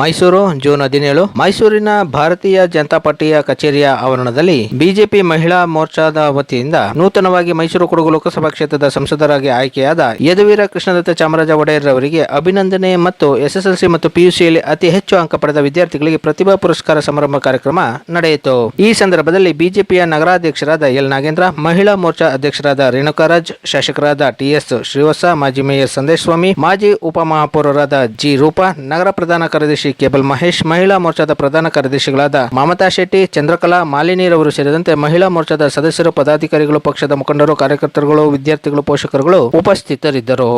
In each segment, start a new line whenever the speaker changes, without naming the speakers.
Mysuru, June ಹದಿನೇಳು. ಮೈಸೂರಿನ ಭಾರತೀಯ ಜನತಾ ಪಾರ್ಟಿಯ ಕಚೇರಿಯ ಆವರಣದಲ್ಲಿ ಬಿಜೆಪಿ ಮಹಿಳಾ ಮೋರ್ಚಾದ ವತಿಯಿಂದ ನೂತನವಾಗಿ ಮೈಸೂರು ಕೊಡಗು ಲೋಕಸಭಾ ಕ್ಷೇತ್ರದ ಸಂಸದರಾಗಿ ಆಯ್ಕೆಯಾದ ಯದುವೀರ ಕೃಷ್ಣದತ್ತ ಚಾಮರಾಜ ಒಡೆಯರ್ ಅವರಿಗೆ ಅಭಿನಂದನೆ ಮತ್ತು ಎಸ್ಎಸ್ಎಲ್ಸಿ ಮತ್ತು ಪಿಯುಸಿಯಲ್ಲಿ ಅತಿ ಹೆಚ್ಚು ಅಂಕ ಪಡೆದ ವಿದ್ಯಾರ್ಥಿಗಳಿಗೆ ಪ್ರತಿಭಾ ಪುರಸ್ಕಾರ ಸಮಾರಂಭ ಕಾರ್ಯಕ್ರಮ ನಡೆಯಿತು. ಈ ಸಂದರ್ಭದಲ್ಲಿ ಬಿಜೆಪಿಯ ನಗರಾಧ್ಯಕ್ಷರಾದ ಎಲ್. ನಾಗೇಂದ್ರ, ಮಹಿಳಾ ಮೋರ್ಚಾ ಅಧ್ಯಕ್ಷರಾದ ರೇಣುಕಾರಾಜ್, ಶಾಸಕರಾದ ಟಿಎಸ್ ಶ್ರೀವಾಸ ಮಾಜಿ ಮೇಯರ್ ಸಂದೇಶ್ ಸ್ವಾಮಿ, ಮಾಜಿ ಉಪಮಹಾಪೌರರಾದ ಜಿ. ರೂಪಾ, ನಗರ ಪ್ರಧಾನ ಕಾರ್ಯದರ್ಶಿ ಕೇಬಲ್ ಮಹೇಶ್ ಮಹಿಳಾ ಮೋರ್ಚಾದ ಪ್ರಧಾನ ಕಾರ್ಯದರ್ಶಿಗಳಾದ ಮಮತಾ ಶೆಟ್ಟಿ, ಚಂದ್ರಕಲಾ, ಮಾಲಿನೀರವರು ಸೇರಿದಂತೆ ಮಹಿಳಾ ಮೋರ್ಚಾದ ಸದಸ್ಯರು, ಪದಾಧಿಕಾರಿಗಳು, ಪಕ್ಷದ ಮುಖಂಡರು, ಕಾರ್ಯಕರ್ತರುಗಳು, ವಿದ್ಯಾರ್ಥಿಗಳು, ಪೋಷಕರುಗಳು ಉಪಸ್ಥಿತರಿದ್ದರು.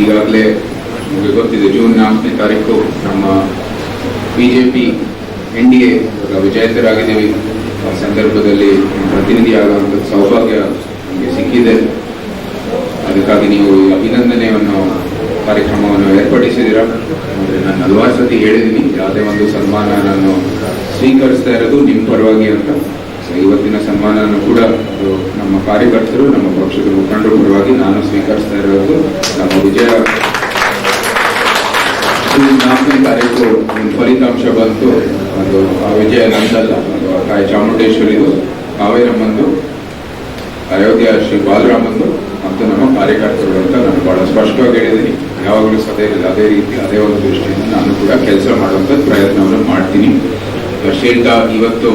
ಈಗಾಗಲೇ ನಿಮಗೆ ಗೊತ್ತಿದೆ, ಜೂನ್ ನಾಲ್ಕನೇ ತಾರೀಕು ನಮ್ಮ B J P N D A ಆ ಸಂದರ್ಭದಲ್ಲಿ ಪ್ರತಿನಿಧಿ ಆಗುವಂಥ ಸೌಭಾಗ್ಯ ನಮಗೆ ಸಿಕ್ಕಿದೆ. ಅದಕ್ಕಾಗಿ ನೀವು ಅಭಿನಂದನೆಯನ್ನು, ಕಾರ್ಯಕ್ರಮವನ್ನು ಏರ್ಪಡಿಸಿದ್ದೀರಾ? ಅಂದರೆ ನಾನು ಹಲವಾರು ಸತಿ ಹೇಳಿದ್ದೀನಿ, ಯಾವುದೇ ಒಂದು ಸನ್ಮಾನ ನಾನು ಸ್ವೀಕರಿಸ್ತಾ ಇರೋದು ನಿಮ್ಮ ಪರವಾಗಿ ಅಂತ. ಸೊ ಇವತ್ತಿನ ಸನ್ಮಾನನೂ ಕೂಡ ನಮ್ಮ ಕಾರ್ಯಕರ್ತರು, ನಮ್ಮ ಪಕ್ಷದ ಮುಖಂಡರ ಪರವಾಗಿ ನಾನು ಸ್ವೀಕರಿಸ್ತಾ ಇರೋದು ನಮ್ಮ ವಿಜಯ ನಾಲ್ಕನೇ ತಾರೀಕು ಒಂದು ಫಲಿತಾಂಶ ಬಂತು. ಅದು ಆ ವಿಜಯ ನಂದಲ್ಲ, ಅದು ತಾಯಿ ಚಾಮುಂಡೇಶ್ವರಿದು, ಕಾವೇರಮ್ಮಂದು, ಅಯೋಧ್ಯ ಶ್ರೀ ಬಾಲರಾಮಂದು. ಮತ್ತು ನಮ್ಮ ಕಾರ್ಯಕರ್ತರು ಅಂತ ನಾನು ಬಹಳ ಸ್ಪಷ್ಟವಾಗಿ ಹೇಳಿದ್ದೀನಿ. ಯಾವಾಗಲೂ ಸದೇ ಅದೇ ರೀತಿ, ಅದೇ ಒಂದು ದೃಷ್ಟಿಯಿಂದ ನಾನು ಕೂಡ ಕೆಲಸ ಮಾಡುವಂಥ ಪ್ರಯತ್ನವನ್ನು ಮಾಡ್ತೀನಿ. ಶೇಖ, ಇವತ್ತು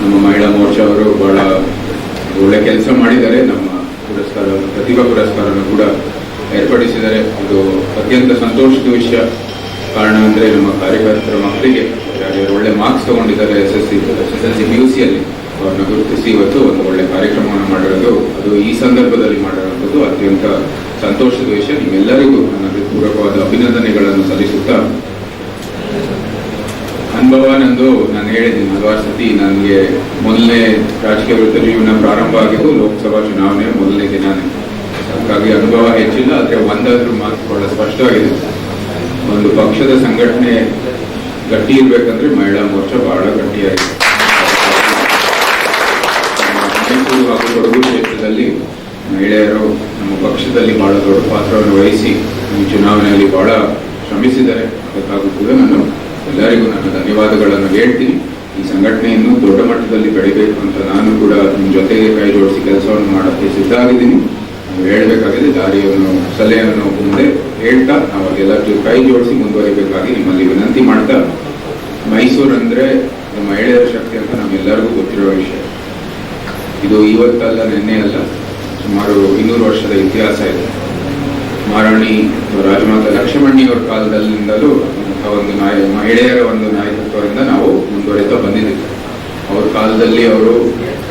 ನಮ್ಮ ಮಹಿಳಾ ಮೋರ್ಚಾ ಅವರು ಬಹಳ ಒಳ್ಳೆ ಕೆಲಸ ಮಾಡಿದ್ದಾರೆ. ನಮ್ಮ ಪುರಸ್ಕಾರ, ಪ್ರತಿಭಾ ಪುರಸ್ಕಾರವನ್ನು ಕೂಡ ಏರ್ಪಡಿಸಿದ್ದಾರೆ. ಅದು ಅತ್ಯಂತ ಸಂತೋಷದ ವಿಷಯ. ಕಾರಣ ಅಂದರೆ ನಮ್ಮ ಕಾರ್ಯಕರ್ತರ ಮಕ್ಕಳಿಗೆ ಒಳ್ಳೆ ಮಾರ್ಕ್ಸ್ ತಗೊಂಡಿದ್ದಾರೆ S S C, S S L C, P U ಸಿಯಲ್ಲಿ ಅವ್ರನ್ನ ಗುರುತಿಸಿ ಇವತ್ತು ಒಂದು ಒಳ್ಳೆ ಕಾರ್ಯಕ್ರಮವನ್ನು ಮಾಡಿರೋದು. ಅದು ಈ ಸಂದರ್ಭದಲ್ಲಿ ಮಾಡಿರುವಂಥದ್ದು ಅತ್ಯಂತ ಸಂತೋಷದ ವಿಷಯ, ನಿಮ್ಮೆಲ್ಲರಿಗೂ ನನ್ನ ಪೂರಕವಾದ ಅಭಿನಂದನೆಗಳನ್ನು ಸಲ್ಲಿಸುತ್ತಾ ಅನುಭವ ನಂದು, ನಾನು ಹೇಳಿದ್ದೀನಿ ಹಲವಾರು ಸತಿ ನನಗೆ ಮೊದಲನೇ ರಾಜಕೀಯ ವೃತ್ತ ಜೀವನ ಪ್ರಾರಂಭ ಆಗಿದ್ದು, ಲೋಕಸಭಾ ಚುನಾವಣೆ ಮೊದಲನೇ ದಿನಾನೇ ಹಾಗಾಗಿ ಅನುಭವ ಹೆಚ್ಚಿಲ್ಲ, ಆದರೆ ಒಂದಾದ್ರೂ ಮಾತು ಬಹಳ ಸ್ಪಷ್ಟವಾಗಿದೆ. ಒಂದು ಪಕ್ಷದ ಸಂಘಟನೆ ಗಟ್ಟಿ ಇರಬೇಕಂದ್ರೆ ಮಹಿಳಾ ಮೋರ್ಚಾ ಬಹಳ ಗಟ್ಟಿಯಾಗಿದೆ. ಹಾಗೂ ಕೊಡಗು ಕ್ಷೇತ್ರದಲ್ಲಿ ಮಹಿಳೆಯರು ನಮ್ಮ ಪಕ್ಷದಲ್ಲಿ ಬಹಳ ದೊಡ್ಡ ಪಾತ್ರವನ್ನು ವಹಿಸಿ ಈ ಚುನಾವಣೆಯಲ್ಲಿ ಬಹಳ ಶ್ರಮಿಸಿದ್ದಾರೆ. ಅದಕ್ಕಾಗಿ ನಾನು ಎಲ್ಲರಿಗೂ ನನ್ನ ಧನ್ಯವಾದಗಳನ್ನು ಹೇಳ್ತೀನಿ. ಈ ಸಂಘಟನೆಯನ್ನು ದೊಡ್ಡ ಮಟ್ಟದಲ್ಲಿ ಬೆಳಿಬೇಕು ಅಂತ ನಾನು ಕೂಡ ನಿಮ್ಮ ಜೊತೆಗೆ ಕೈ ಜೋಡಿಸಿ ಕೆಲಸವನ್ನು ಮಾಡೋಕ್ಕೆ ಸಿದ್ಧ ಆಗಿದ್ದೀನಿ. ನಾವು ಹೇಳಬೇಕಾಗಿದೆ ದಾರಿಯನ್ನು, ಸಲಹೆಯನ್ನು ಮುಂದೆ ಹೇಳ್ತಾ ನಾವು ಅದೆಲ್ಲ ಕೈ ಜೋಡಿಸಿ ಮುಂದುವರಿಬೇಕಾಗಿ ನಿಮ್ಮಲ್ಲಿ ವಿನಂತಿ ಮಾಡ್ತಾ ಮೈಸೂರು ಅಂದ್ರೆ ಮಹಿಳೆಯರ ಶಕ್ತಿ ಅಂತ ನಮ್ಮೆಲ್ಲರಿಗೂ ಗೊತ್ತಿರೋ ವಿಷಯ. ಇದು ಇವತ್ತಲ್ಲ ನಿನ್ನೆ ಅಲ್ಲ ಸುಮಾರು ಇನ್ನೂರು ವರ್ಷದ ಇತಿಹಾಸ ಇದೆ. ಮಹಾರಾಣಿ ರಾಜಮಾತಾ ಲಕ್ಷ್ಮಣಿಯವರ ಕಾಲದಲ್ಲಿಂದಲೂ ಒಂದು ನಾಯ, ಮಹಿಳೆಯರ ಒಂದು ನಾಯಕತ್ವದಿಂದ ನಾವು ಮುಂದುವರಿತಾ ಬಂದಿದ್ದೀವಿ. ಅವ್ರ ಕಾಲದಲ್ಲಿ ಅವರು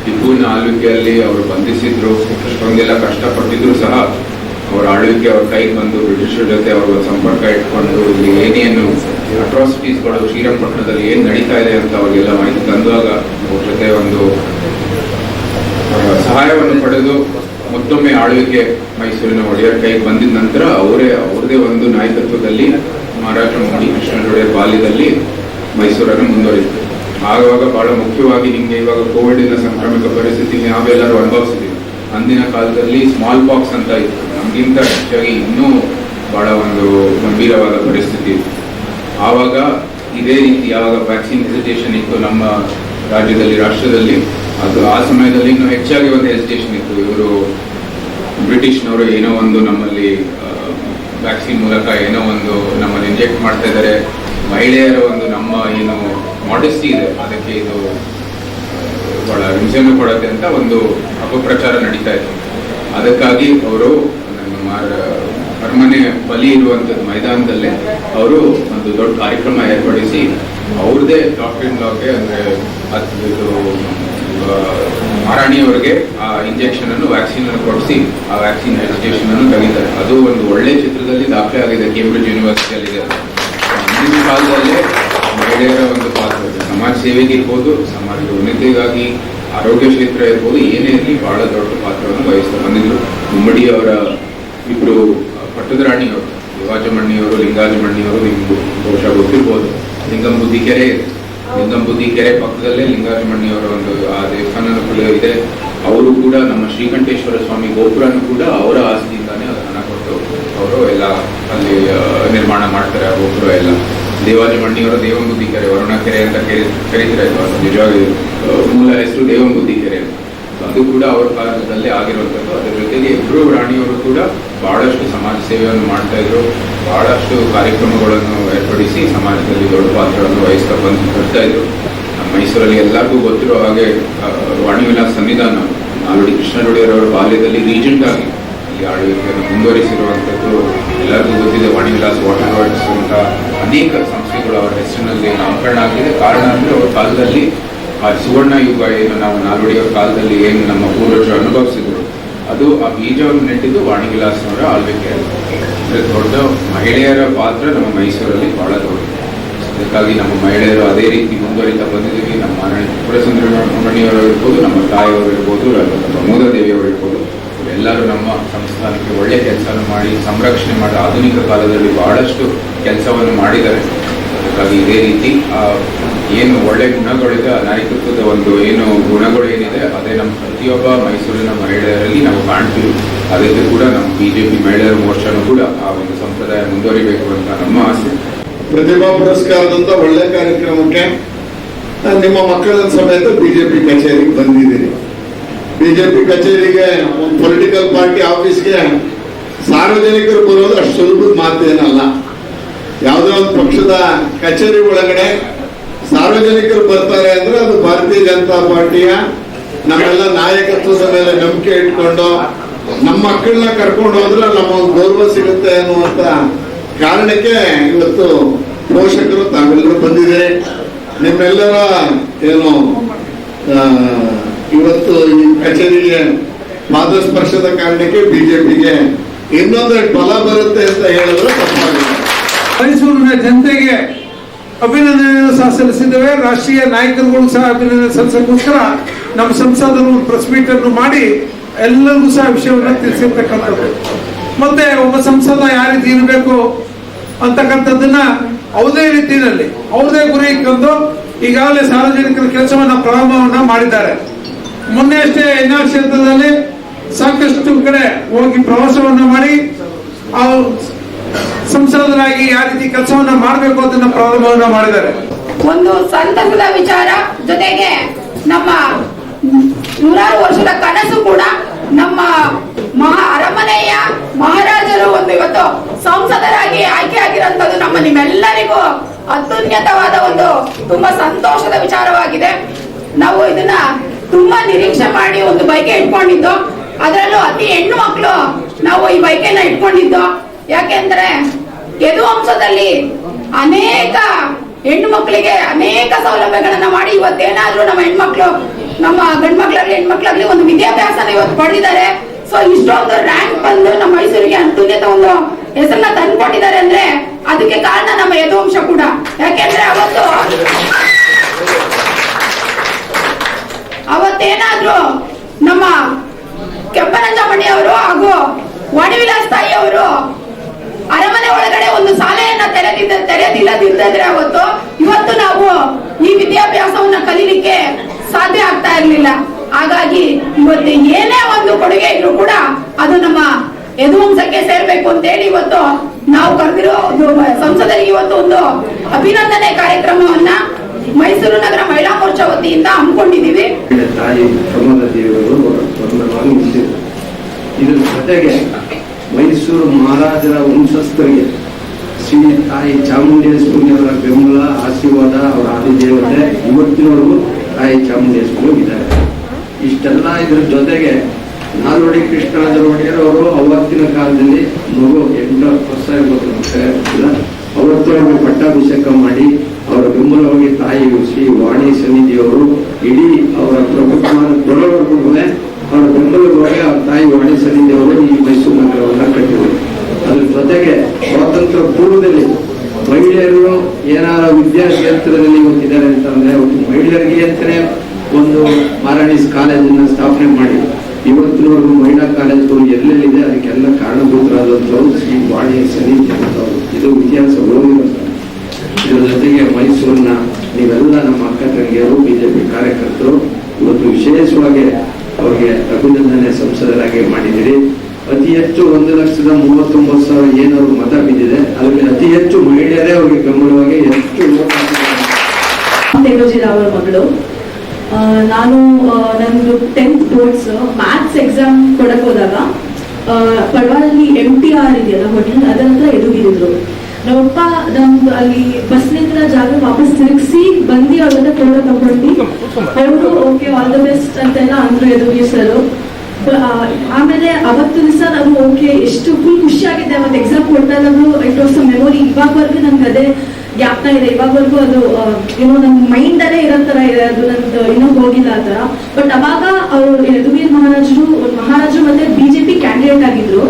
ಟಿಪ್ಪುವಿನ ಆಳ್ವಿಕೆಯಲ್ಲಿ ಅವರು ಬಂಧಿಸಿದ್ರು ಅಷ್ಟೊಂದೆಲ್ಲ ಕಷ್ಟಪಟ್ಟಿದ್ರು ಸಹ ಅವರ ಆಳ್ವಿಕೆ, ಅವ್ರ ಕೈಗೆ ಬಂದು ಬ್ರಿಟಿಷರ ಜೊತೆ ಅವರು ಸಂಪರ್ಕ ಇಟ್ಕೊಂಡು ಇಲ್ಲಿ ಏನೇನು ಅಟ್ರಾಸಿಟೀಸ್ಗಳು ಶ್ರೀರಂಗಪಟ್ಟಣದಲ್ಲಿ ಏನು ನಡೀತಾ ಇದೆ ಅಂತ ಅವರಿಗೆಲ್ಲ ಮಾಹಿತಿ ತಂದಾಗ ಅವ್ರ ಜೊತೆ ಒಂದು ಸಹಾಯವನ್ನು ಪಡೆದು ಮತ್ತೊಮ್ಮೆ ಆಳ್ವಿಕೆ ಮೈಸೂರಿನ ಒಡೆಯರ್ ಕೈಗೆ ಬಂದಿದ ನಂತರ ಅವರೇ, ಅವರದೇ ಒಂದು ನಾಯಕತ್ವದಲ್ಲಿ ಮಾರಾಟ ಮಾಡಿ ಕೃಷ್ಣ ಒಡೆಯರ್ ಬಾಲ್ಯದಲ್ಲಿ ಮೈಸೂರನ್ನು ಮುಂದುವರಿತು ಆಗವಾಗ ಬಹಳ ಮುಖ್ಯವಾಗಿ ನಿಮಗೆ ಇವಾಗ ಕೋವಿಡಿನ ಸಾಂಕ್ರಾಮಿಕ ಪರಿಸ್ಥಿತಿ ನಾವೆಲ್ಲರೂ ಅನುಭವಿಸಿದ್ದೀವಿ. ಅಂದಿನ ಕಾಲದಲ್ಲಿ ಸ್ಮಾಲ್ ಪಾಕ್ಸ್ ಅಂತ ಇತ್ತು. ನಮಗಿಂತ ಹೆಚ್ಚಾಗಿ ಇನ್ನೂ ಬಹಳ ಒಂದು ಗಂಭೀರವಾದ ಪರಿಸ್ಥಿತಿ ಆವಾಗ ಇದೇ ರೀತಿ ಯಾವಾಗ ವ್ಯಾಕ್ಸಿನ್ ಹೆಸಿಟೇಷನ್ ಇತ್ತು ನಮ್ಮ ರಾಜ್ಯದಲ್ಲಿ, ರಾಷ್ಟ್ರದಲ್ಲಿ. ಅದು ಆ ಸಮಯದಲ್ಲಿ ಇನ್ನೂ ಹೆಚ್ಚಾಗಿ ಒಂದು ಹೆಸಿಟೇಷನ್ ಇತ್ತು. ಇವರು ಬ್ರಿಟಿಷ್ನವರು ಏನೋ ಒಂದು ನಮ್ಮಲ್ಲಿ ವ್ಯಾಕ್ಸಿನ್ ಮೂಲಕ ಏನೋ ಒಂದು ನಮ್ಮನ್ನು ಇಂಜೆಕ್ಟ್ ಮಾಡ್ತಾ ಇದ್ದಾರೆ. ಮಹಿಳೆಯರ ಒಂದು ನಮ್ಮ ಏನು ಮಾಡೆಸ್ಟಿ ಇದೆ. ಅದಕ್ಕೆ ಇದು ಬಹಳ ಹಿಂಸೆಯನ್ನು ಕೊಡುತ್ತೆ ಅಂತ ಒಂದು ಅಪಪ್ರಚಾರ ನಡೀತಾ ಇತ್ತು. ಅದಕ್ಕಾಗಿ ಅವರು ನಮ್ಮ ಅರಮನೆ ಬಲಿ ಇರುವಂಥದ್ದು ಮೈದಾನದಲ್ಲೇ ಅವರು ಒಂದು ದೊಡ್ಡ ಕಾರ್ಯಕ್ರಮ ಏರ್ಪಡಿಸಿ ಅವ್ರದ್ದೇ ಡಾಕ್ಟರ್ ಇನ್ ಲಾಗೆ ಅಂದರೆ ಅದು ಇದು ಮಹಾರಾಣಿಯವರಿಗೆ ಆ ಇಂಜೆಕ್ಷನ್ ಅನ್ನು ವ್ಯಾಕ್ಸಿನ್ ಅನ್ನು ಕೊಡಿಸಿ ಆ ವ್ಯಾಕ್ಸಿನ್ ರಿಜಿಸ್ಟ್ರೇಷನ್ ಅನ್ನು ತೆಗಿತಾರೆ ಅದು ಒಂದು ಒಳ್ಳೆ ಚಿತ್ರದಲ್ಲಿ ದಾಖಲೆ ಆಗಿದೆ ಕೇಂಬ್ರಿಡ್ಜ್ ಯೂನಿವರ್ಸಿಟಿಯಲ್ಲಿದೆ ಹಿಂದಿನ ಕಾಲದಲ್ಲಿ ಮಹಿಳೆಯರ ಒಂದು ಪಾತ್ರ. ಸಮಾಜ ಸೇವೆಗೆ ಇರ್ಬೋದು, ಸಮಾಜದ ಉನ್ನತಿಗಾಗಿ ಆರೋಗ್ಯ ಕ್ಷೇತ್ರ ಇರ್ಬೋದು, ಏನೇ ಇರಲಿ ಬಹಳ ದೊಡ್ಡ ಪಾತ್ರವನ್ನು ವಹಿಸ್ತಾ ಬಂದಿದ್ರು ಮುಮ್ಮಡಿ ಅವರ ಇಬ್ಬರು ಪಟ್ಟದ ರಾಣಿಯವರು ಯುವಾಜಮಣ್ಣಿಯವರು ಲಿಂಗಾಜಮಣ್ಣಿಯವರು ನಿಮ್ಗೆ ಬಹುಶಃ ಗೊತ್ತಿರ್ಬೋದು. ಲಿಂಗಂ ಬುದ್ಧಿ ಕೆರೆ ಇದೆ ಲಿಂಗಂ ಬುದ್ಧಿ ಕೆರೆ ಪಕ್ಕದಲ್ಲೇ ಲಿಂಗಾಜಮಣ್ಣಿಯವರ ಒಂದು, ಆ ದೇವಸ್ಥಾನ ಇದೆ. ಅವರು ಕೂಡ ನಮ್ಮ ಶ್ರೀಕಂಠೇಶ್ವರ ಸ್ವಾಮಿ ಗೋಪುರನು ಕೂಡ ಅವರ ಆಸ್ತಿಯಿಂದಾನೇ ಹಣ ಕೊಟ್ಟು ಅವರು ಎಲ್ಲ ಅಲ್ಲಿ ನಿರ್ಮಾಣ ಮಾಡ್ತಾರೆ ಆ ಗೋಪುರ ಎಲ್ಲ. ದೇವಾಜಮಣ್ಣಿಯವರ ದೇವಂಬುದ್ಧಿ ಕೆರೆ ವರುಣ ಕೆರೆ ಅಂತ ಕರಿ, ಕರೀತಾರೆ. ನಿಜವಾಗಿ ಮೂಲ ಹೆಸರು ದೇವಂಬುದ್ಧಿ ಕೆರೆ. ಅದು ಕೂಡ ಅವರ ಕಾಲದಲ್ಲಿ ಆಗಿರುವಂಥದ್ದು. ಅದರ ಜೊತೆಗೆ ಇಬ್ಬರು ರಾಣಿಯವರು ಕೂಡ ಬಹಳಷ್ಟು ಸಮಾಜ ಸೇವೆಯನ್ನು ಮಾಡ್ತಾ ಇದ್ರು. ಬಹಳಷ್ಟು ಕಾರ್ಯಕ್ರಮಗಳನ್ನು ಏರ್ಪಡಿಸಿ ಸಮಾಜದಲ್ಲಿ ದೊಡ್ಡ ಪಾತ್ರಗಳನ್ನು ವಹಿಸ್ತಾ ಬಂದು ಬರ್ತಾ ಇದ್ರು. ಮೈಸೂರಲ್ಲಿ ಎಲ್ಲರಿಗೂ ಗೊತ್ತಿರೋ ಹಾಗೆ ವಾಣಿ ವಿಲಾಸ್ ಸನ್ನಿಧಾನ ನಾಲ್ವಡಿ ಕೃಷ್ಣರುಡಿಯವರ ಬಾಲ್ಯದಲ್ಲಿ ರೀಜೆಂಟ್ ಆಗಿ ಈ ಆಡಳಿತವನ್ನು ಮುಂದುವರಿಸಿರುವಂಥದ್ದು. ಎಲ್ಲರಿಗೂ ಗೊತ್ತಿದೆ ವಾಣಿ ವಿಲಾಸ್ ವಾಟರ್ ವರ್ಕ್ಸ್ ಅಂತ ಅನೇಕ ಸಂಸ್ಥೆಗಳು ಅವರ ಹೆಸರಿನಲ್ಲಿ ನಾಮಕರಣ ಆಗಿದೆ ಕಾರಣ ಅಂದರೆ ಅವರ ಕಾಲದಲ್ಲಿ ಆ ಸುವರ್ಣ ಯುಗ ಏನು ನಾವು ನಾಲ್ವಡಿಯ ಕಾಲದಲ್ಲಿ ಏನು ನಮ್ಮ ಪೂರ್ವಜರು ಅನುಭವಿಸಿದ್ರು, ಅದು ಆ ಬೀಜವನ್ನು ನೆಟ್ಟಿದ್ದು ವಾಣಿವಿಲಾಸನವರ ಆಳ್ವಿಕೆ ಅಂದರೆ ದೊಡ್ಡ ಮಹಿಳೆಯರ ಪಾತ್ರ ನಮ್ಮ ಮೈಸೂರಲ್ಲಿ ಬಹಳ ದೊಡ್ಡ. ಅದಕ್ಕಾಗಿ ನಮ್ಮ ಮಹಿಳೆಯರು ಅದೇ ರೀತಿ ಮುಂದುವರಿತಾ ಬಂದಿದ್ದೀವಿ. ನಮ್ಮ ಸುಂದರಮಣಿಯವರು ಇರ್ಬೋದು, ನಮ್ಮ ತಾಯಿಯವರು ಇರ್ಬೋದು ಪ್ರಮೋದ ದೇವಿಯವರು ಇರ್ಬೋದು. ಎಲ್ಲರೂ ನಮ್ಮ ಸಂಸ್ಥಾನಕ್ಕೆ ಒಳ್ಳೆಯ ಕೆಲಸವನ್ನು ಮಾಡಿ, ಸಂರಕ್ಷಣೆ ಮಾಡಿ, ಆಧುನಿಕ ಕಾಲದಲ್ಲಿ ಬಹಳಷ್ಟು ಕೆಲಸವನ್ನು ಮಾಡಿದ್ದಾರೆ. ಅದಕ್ಕಾಗಿ ಇದೇ ರೀತಿ ಏನು ಒಳ್ಳೆ ಗುಣಗಳಿದೆ ಆ ನಾಯಕತ್ವದ ಒಂದು ಏನು ಗುಣಗಳು ಏನಿದೆ, ಅದೇ ನಮ್ಮ ಪ್ರತಿಯೊಬ್ಬ ಮೈಸೂರಿನ ಮಹಿಳೆಯರಲ್ಲಿ ನಾವು ಕಾಣ್ತೀವಿ. ಅದಕ್ಕೆ ಕೂಡ ನಮ್ಮ ಬಿ ಜೆ ಪಿ ಮಹಿಳೆಯರ ಮೋರ್ಚಾನು ಕೂಡ ಆ ಒಂದು ಸಂಪ್ರದಾಯ ಮುಂದುವರಿಬೇಕು ಅಂತ ನಮ್ಮ ಆಸೆ.
ಪ್ರತಿಭಾ ಪುರಸ್ಕಾರದಂತ ಒಳ್ಳೆ ಕಾರ್ಯಕ್ರಮಕ್ಕೆ ನಾನು ನಿಮ್ಮ ಮಕ್ಕಳ ಸಮೇತ ಬಿಜೆಪಿ ಕಚೇರಿಗೆ ಬಂದಿದ್ದೀನಿ. ಬಿಜೆಪಿ ಕಚೇರಿಗೆ ಒಂದು ಪೊಲಿಟಿಕಲ್ ಪಾರ್ಟಿ ಆಫೀಸ್ಗೆ ಸಾರ್ವಜನಿಕರು ಬರೋದು ಅಷ್ಟು ಸುಲಭದ ಮಾತೇನಲ್ಲ. ಯಾವುದೋ ಒಂದು ಪಕ್ಷದ ಕಚೇರಿ ಒಳಗಡೆ ಸಾರ್ವಜನಿಕರು ಬರ್ತಾರೆ ಅಂದ್ರೆ ಅದು ಭಾರತೀಯ ಜನತಾ ಪಾರ್ಟಿಯ ನಮ್ಮೆಲ್ಲ ನಾಯಕತ್ವದ ಮೇಲೆ ನಂಬಿಕೆ ಇಟ್ಕೊಂಡು ನಮ್ಮ ಮಕ್ಕಳನ್ನ ಕರ್ಕೊಂಡು ಹೋದ್ರೆ ನಮ್ಮ ಒಂದು ಗೌರವ ಸಿಗುತ್ತೆ ಅನ್ನುವಂತ ಕಾರಣಕ್ಕೆ ಇವತ್ತು ಪೋಷಕರು ತಾವೆಲ್ಲರೂ ಬಂದಿದೆ ನಿಮ್ಮೆಲ್ಲರ ಏನು ಇವತ್ತು ಈ ಕಚೇರಿಗೆ ಪಾದಸ್ಪರ್ಶದ ಕಾರಣಕ್ಕೆ ಬಿಜೆಪಿಗೆ ಇನ್ನೊಂದು ಬಲ ಬರುತ್ತೆ ಅಂತ ಹೇಳಿದ್ರೆ ತಪ್ಪಾಗಿಲ್ಲ
ಮೈಸೂರಿನ ಜನತೆಗೆ ಅಭಿನಂದನೆಯನ್ನು ಸಹ ಸಲ್ಲಿಸಿದ್ದೇವೆ. ರಾಷ್ಟ್ರೀಯ ನಾಯಕರುಗಳು ಸಹ ಅಭಿನಂದನೆ ಸಲ್ಲಿಸೋಕ್ಕೋಸ್ಕರ ನಮ್ಮ ಸಂಸದರು ಪ್ರೆಸ್ ಮೀಟ್ ಅನ್ನು ಮಾಡಿ ಎಲ್ಲರಿಗೂ ಸಹ ವಿಷಯವನ್ನು ತಿಳಿಸಿರ್ತಕ್ಕಂಥದ್ದು. ಮತ್ತೆ ಒಬ್ಬ ಸಂಸದ ಯಾವ ರೀತಿ ಇರಬೇಕು ಅಂತಕ್ಕಂಥದ್ದನ್ನ ಅವುದೇ ರೀತಿಯಲ್ಲಿ ಅವುದೇ ಗುರಿ ಇಟ್ಕೊಂಡು ಈಗಾಗಲೇ ಸಾರ್ವಜನಿಕರ ಕೆಲಸವನ್ನ ಪ್ರಾರಂಭವನ್ನ ಮಾಡಿದ್ದಾರೆ. ಮೊನ್ನೆ ಅಷ್ಟೇ ಎನ್ಆ ಕ್ಷೇತ್ರದಲ್ಲಿ ಸಾಕಷ್ಟು ಕಡೆ ಹೋಗಿ ಪ್ರವಾಸವನ್ನ ಮಾಡಿ ಆ ಸಂಸದರಾಗಿ ಯಾವ ರೀತಿ ಕೆಲಸವನ್ನ ಮಾಡಬೇಕು ಅದನ್ನ ಪ್ರಾರಂಭವನ್ನ ಮಾಡಿದ್ದಾರೆ.
ಒಂದು ಸಂತಸದ ವಿಚಾರ ಜೊತೆಗೆ ನಮ್ಮ ನೂರಾರು ವರ್ಷದ ಕನಸು ಕೂಡ ನಮ್ಮ ಮಹಾ ಅರಮನೆಯ ಮಹಾರಾಜರು ಒಂದು ಇವತ್ತು ಸಂಸದರಾಗಿ ಆಯ್ಕೆ ಆಗಿರುವಂತದ್ದು ನಮ್ಮ ನಿಮ್ಮೆಲ್ಲರಿಗೂ ಅತ್ಯುನ್ನತವಾದ ಒಂದು ತುಂಬಾ ಸಂತೋಷದ ವಿಚಾರವಾಗಿದೆ. ನಾವು ಇದನ್ನ ತುಂಬಾ ನಿರೀಕ್ಷೆ ಮಾಡಿ ಒಂದು ಬೈಕೆ ಇಟ್ಕೊಂಡಿದ್ದು. ಅದರಲ್ಲೂ ಅತಿ ಹೆಣ್ಣು ಮಕ್ಕಳು ನಾವು ಈ ಬೈಕೆನ ಇಟ್ಕೊಂಡಿದ್ದು. ಯಾಕೆಂದ್ರೆ ಯದುವಂಶದಲ್ಲಿ ಅನೇಕ ಹೆಣ್ಣು ಮಕ್ಕಳಿಗೆ ಅನೇಕ ಸೌಲಭ್ಯಗಳನ್ನ ಮಾಡಿ ಇವತ್ತೇನಾದ್ರೂ ನಮ್ಮ ಹೆಣ್ಮಕ್ಳು, ನಮ್ಮ ಗಂಡ್ ಮಕ್ಳಾಗ್ಲಿ ಹೆಣ್ಮಕ್ಳಾಗ್ಲಿ ಒಂದು ವಿದ್ಯಾಭ್ಯಾಸನ ಇವತ್ತು ಪಡೆದಿದ್ದಾರೆ. ಸೊ ಇಷ್ಟೊಂದು ರ್ಯಾಂಕ್ ಬಂದು ನಮ್ಮ ಮೈಸೂರಿಗೆ ಅತ್ಯುನ್ನತ ಒಂದು ಹೆಸರನ್ನ ತಂದ್ಕೊಂಡಿದ್ದಾರೆ ಅಂದ್ರೆ ಅದಕ್ಕೆ ಕಾರಣ ನಮ್ಮ ಯದುವಂಶ ಕೂಡ. ಯಾಕೆಂದ್ರೆ ಅವತ್ತು ಅವತ್ತೇನಾದ್ರೂ ನಮ್ಮ ಕೆಂಪನಂಜಮಣಿ ಅವರು ಹಾಗೂ ವಾಣಿವಿಲಾಸ್ ತಾಯಿ ಅವರು ಅರಮನೆ ಒಳಗಡೆ ಒಂದು ಶಾಲೆಯನ್ನ ತೆರೆದಿದ್ದ ತೆರೆದಿಲ್ಲದಿದ್ದರೆ ಅವತ್ತು ಇವತ್ತು ನಾವು ಈ ವಿದ್ಯಾಭ್ಯಾಸವನ್ನ ಕಲೀಲಿಕ್ಕೆ ಸಾಧ್ಯ ಆಗ್ತಾ ಇರಲಿಲ್ಲ. ಹಾಗಾಗಿ ಇವತ್ತು ಏನೇ ಒಂದು ಕೊಡುಗೆ ಇದ್ರು ಕೂಡ ಅದು ನಮ್ಮ ಯದುವಂಶಕ್ಕೆ ಸೇರ್ಬೇಕು ಅಂತ ಹೇಳಿ ಇವತ್ತು ನಾವು ಕರೆದಿರೋ ಸಂಸದರಿಗೆ ಇವತ್ತು ಒಂದು ಅಭಿನಂದನೆ ಕಾರ್ಯಕ್ರಮವನ್ನ ಮೈಸೂರು ನಗರ ಮಹಿಳಾ ಮೋರ್ಚಾ ವತಿಯಿಂದ ಹಮ್ಮಿಕೊಂಡಿದ್ದೀವಿ.
ಜೊತೆಗೆ ಮೈಸೂರು ಮಹಾರಾಜರ ವಂಶಸ್ಥರಿಗೆ ಶ್ರೀ ತಾಯಿ ಚಾಮುಂಡೇಶ್ವರಿಯವರ ಬೆಂಬಲ, ಆಶೀರ್ವಾದ, ಅವರ ಆದಿದೇವತೆ ಇವತ್ತಿನವರೆಗೂ ತಾಯಿ ಚಾಮುಂಡೇಶ್ವರಿ ಇದ್ದಾರೆ. ಇಷ್ಟೆಲ್ಲ ಇದ್ರ ಜೊತೆಗೆ ನಾಲ್ವಡಿ ಕೃಷ್ಣರಾಜ ಒಡೆಯರ್ ಅವರು ಅವತ್ತಿನ ಕಾಲದಲ್ಲಿ ಮಗು ಎಂಟು ವರ್ಷ ಇರ್ಬೋದು ಅವತ್ತು ಅವರು ಪಟ್ಟಾಭಿಷೇಕ ಮಾಡಿ ಅವರ ಬೆಂಬಲವಾಗಿ ತಾಯಿ ಶ್ರೀ ವಾಣಿ ಸನ್ನಿಧಿಯವರು ಇಡೀ ಅವರ ಪ್ರಭುತ್ವ ಕೊಡೋವರೆಗೂ ಅವರ ಬೆಂಬಲವಾಗಿ ಆ ತಾಯಿ ವಾಣಿ ಅವರು ಈ ಮೈಸೂರು ನಗರವನ್ನ ಕಟ್ಟಿದರು. ಅದ್ರ ಜೊತೆಗೆ ಸ್ವಾತಂತ್ರ್ಯ ಪೂರ್ವದಲ್ಲಿ ಮಹಿಳೆಯರು ಏನಾರ ವಿದ್ಯಾಕ್ಷೇತ್ರದಲ್ಲಿ ಇವತ್ತಿದ್ದಾರೆ ಅಂತಂದ್ರೆ, ಒಂದು ಮಹಿಳೆಯರಿಗೆ ಅಂತಾನೆ ಒಂದು ಮಾರಾಣಿಸ್ ಕಾಲೇಜನ್ನ ಸ್ಥಾಪನೆ ಮಾಡಿ ಇವತ್ತಿನವರೆಗೂ ಮಹಿಳಾ ಕಾಲೇಜು ಎಲ್ಲೆಲ್ಲಿದೆ, ಅದಕ್ಕೆಲ್ಲ ಕಾರಣಭೂತರಾದಂಥವ್ರು ಶ್ರೀ ವಾಣಿ ಸನ್ನಿಧಿ ಅಂತವ್ರು ಇದು ಇತಿಹಾಸ ಓದಿರೋ ಇದರ ಜೊತೆಗೆ ಮೈಸೂರಿನ ನೀವೆಲ್ಲ ನಮ್ಮ ಅಕ್ಕ ತಂಗಿಯರು ಬಿಜೆಪಿ ಕಾರ್ಯಕರ್ತರು, ಇವತ್ತು ವಿಶೇಷವಾಗಿ ಅವರಿಗೆ ಅಭಿನಂದನೆ ಸಂಸದರಾಗಿ ಮಾಡಿದ್ದೀರಿ. ಅತಿ ಹೆಚ್ಚು ಒಂದು ಲಕ್ಷದ ಮೂವತ್ತೊಂಬತ್ತು ಸಾವಿರ ಏನಾದ್ರು ಮತ ಬಿದ್ದಿದೆ ಅದರಲ್ಲಿ ಅತಿ ಹೆಚ್ಚು ಮಹಿಳೆಯರೇ ಅವರಿಗೆ ಬೆಂಬಲವಾಗಿ ಹೆಚ್ಚು vote
ರಾವ್ ಮಗಳು. ನಾನು ನಂದು ಟೆಂತ್ ಬೋರ್ಡ್ಸ್ ಮ್ಯಾಥ್ಸ್ ಎಕ್ಸಾಮ್ ಕೊಡಕ್ ಹೋದಾಗ ಆ, ಪಡವಾಳಲ್ಲಿ ಎಂ ಟಿ ಆರ್ ಇದೆಯಲ್ಲ ಹೋಟೆಲ್ ಅದರ ಹತ್ರ ನಮ್ಮಪ್ಪ ನಮ್ದು ಅಲ್ಲಿ ಬಸ್ ನಿಂತ ಜಾಗ ವಾಪಸ್ ತಿರುಗಿಸಿ ಬಂದಿ ಅವ್ರ ಫೋಟೋ ತಗೊಂಡು ಅವರು ಓಕೆ ಆಲ್ ದ ಬೆಸ್ಟ್ ಅಂತೆಲ್ಲ ಅಂದ್ರು ಎದುಗಿ ಸರ್. ಆಮೇಲೆ ಅವತ್ತು ದಿವಸ ನಾನು ಓಕೆ ಎಷ್ಟು ಫುಲ್ ಖುಷಿಯಾಗಿದ್ದೆ ಅವತ್ತು ಎಕ್ಸಾಮ್ ಕೊಡ್ತಾ ಇದ್ದಾಗೂ ಇಟ್ ವಾಸ್ ಮೆಮೊರಿ ಇವಾಗವರೆಗೂ ನನ್ಗೆ ಅದೇ ಜ್ಞಾಪನ ಇದೆ. ಇವಾಗವರೆಗೂ ಅದು ಏನೋ ನನ್ನ ಮೈಂಡ್ ಅಲ್ಲೇ ಇರೋ ತರ ಇದೆ. ಅದು ನಂದು ಇನ್ನೂ ಹೋಗಿಲ್ಲ ಆ ತರ ಬಟ್ ಅವಾಗ ಅವರು ಯದುವೀರ್ ಮಹಾರಾಜರು ಮಹಾರಾಜರು ಮತ್ತೆ ಬಿಜೆಪಿ ಕ್ಯಾಂಡಿಡೇಟ್ ಆಗಿದ್ರು.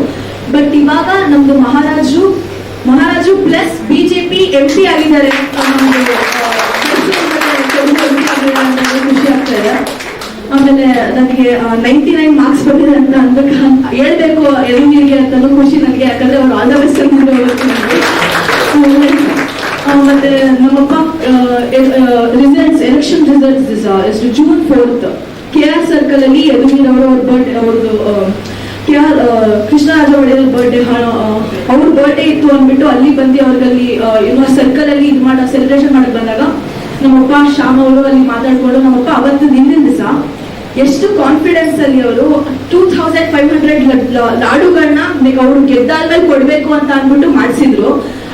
ಬಟ್ ಇವಾಗ ನಮ್ದು ಮಹಾರಾಜರು ಮಹಾರಾಜು ಪ್ಲಸ್ ಬಿಜೆಪಿ ಎಂ ಪಿ ಆಗಿದ್ದಾರೆ ಅಂತ ಖುಷಿ ಆಗ್ತಾ ಆಮೇಲೆ ನನಗೆ ನೈಂಟಿ ನೈನ್ ಮಾರ್ಕ್ಸ್ ಬಂದಿದೆ ಅಂತ ಅನ್ಬೇಕು ಹೇಳ್ಬೇಕು ಯದುವೀರ್ಗೆ ಅಂತಲೂ ಖುಷಿ ನನಗೆ, ಯಾಕಂದ್ರೆ ಅವ್ರು ಆಲ್ ದ ಬೆಸ್ಟ್ ಮತ್ತೆ ನಮ್ಮಪ್ಪ results election results June fourth K R circle ಅಲ್ಲಿ ಯದುವೀರ್ ಅವರು ಬರ್ಡೇ ಅವ್ರದ್ದು K R Krishnaraja Wodeyar birthday ಅವ್ರ ಬರ್ಡೇ ಇತ್ತು ಅಂದ್ಬಿಟ್ಟು ಅಲ್ಲಿ ಬಂದು ಅವ್ರಿಗಲ್ಲಿ ಏನೋ ಸರ್ಕಲ್ ಅಲ್ಲಿ ಇದು ಮಾಡ ಸೆಲೆಬ್ರೇಷನ್ ಮಾಡಕ್ ಬಂದಾಗ ನಮ್ಮಪ್ಪ ಶ್ಯಾಮ್ ಅವರು ಅಲ್ಲಿ ಮಾತಾಡ್ಕೊಂಡು ನಮ್ಮಪ್ಪ ಅವತ್ತು ಹಿಂದಿನ ದಿವಸ ಎಷ್ಟು ಕಾನ್ಫಿಡೆನ್ಸ್ ಅಲ್ಲಿ ಅವರು ಟೂ ಥೌಸಂಡ್ ಫೈವ್ ಹಂಡ್ರೆಡ್ ಲಾಡುಗಳನ್ನ ಅವರು ಗೆದ್ದಾದ್ಮೇಲೆ ಕೊಡ್ಬೇಕು ಅಂತ ಅಂದ್ಬಿಟ್ಟು ಮಾಡಿಸಿದ್ರು.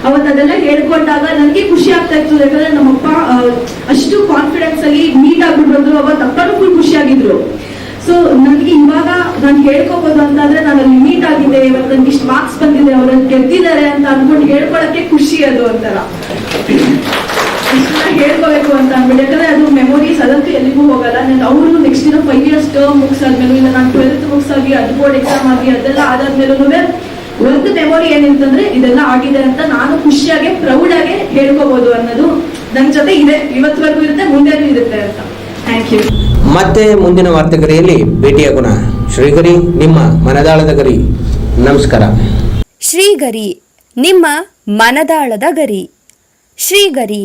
ಅವತ್ತು ಅದೆಲ್ಲ ಹೇಳ್ಕೊಂಡಾಗ ನನಗೆ ಖುಷಿ ಆಗ್ತಾ ಇತ್ತು. ಯಾಕಂದ್ರೆ ನಮ್ಮಪ್ಪ ಅಷ್ಟು ಕಾನ್ಫಿಡೆನ್ಸ್ ಅಲ್ಲಿ ಮೀಟ್ ಆಗ್ಬಿಟ್ಟು ಬಂದ್ರು ಅವತ್ತು ಅಪ್ಪನೂ ಫುಲ್ ಖುಷಿಯಾಗಿದ್ರು ಸೊ ನನಗೆ ಇವಾಗ ನಾನು ಹೇಳ್ಕೋಬಹುದು ಅಂತಂದ್ರೆ ನಾನು ಅಲ್ಲಿ ಮೀಟ್ ಆಗಿದೆ ಇವತ್ತು ನನ್ಗೆ ಇಷ್ಟು ಮಾರ್ಕ್ಸ್ ಬಂದಿದೆ. ಅವ್ರನ್ನ ಗೆದ್ದಿದ್ದಾರೆ ಅಂತ ಅನ್ಕೊಂಡು ಹೇಳ್ಕೊಳಕ್ಕೆ ಖುಷಿ ಅದು ಒಂಥರ. ಹೇಳ್ಕೋಬೇಕು ಅಂತ ಅಂದ್ಬಿಟ್ಟು. ಯಾಕಂದ್ರೆ ಅದು ಮೆಮೊರೀಸ್ ಅದಕ್ಕೆ ಎಲ್ಲಿಗೂ ಹೋಗಲ್ಲ. ನಾನು ಅವರು ನೆಕ್ಸ್ಟ್ ಇರೋ ಫೈವ್ ಇಯರ್ಸ್ ಟರ್ಮ್ ಮುಗಿಸಾದ್ಮೇಲೆ ಇಲ್ಲ ನಾನು ಟ್ವೆಲ್ತ್ ಮುಗಿಸಾಗಿ ಅದು ಬೋರ್ಡ್ ಎಕ್ಸಾಮ್ ಆಗಿ ಅದೆಲ್ಲ ಆದಾದ್ಮೇಲೂ ಒಂದು ಮೆಮೊರಿ ಏನಂತಂದ್ರೆ ಇದೆಲ್ಲ ಆಗಿದೆ ಅಂತ ನಾನು ಖುಷಿಯಾಗಿ ಪ್ರೌಡ್ ಆಗಿ ಹೇಳ್ಕೋಬಹುದು ಅನ್ನೋದು ನನ್ನ ಜೊತೆ ಇದೆ. ಇವತ್ತವರೆಗೂ ಇರುತ್ತೆ ಮುಂದೆನೂ ಇರುತ್ತೆ ಅಂತ. ಥ್ಯಾಂಕ್ ಯು
ಮತ್ತೆ ಮುಂದಿನ ವಾರ್ತೆಗರಿಯಲ್ಲಿ ಭೇಟಿಯಾಗೋಣ ಶ್ರೀಗರಿ ನಿಮ್ಮ ಮನದಾಳದ ಗರಿ. ನಮಸ್ಕಾರ.
ಶ್ರೀಗರಿ ನಿಮ್ಮ ಮನದಾಳದ ಗರಿ. ಶ್ರೀಗರಿ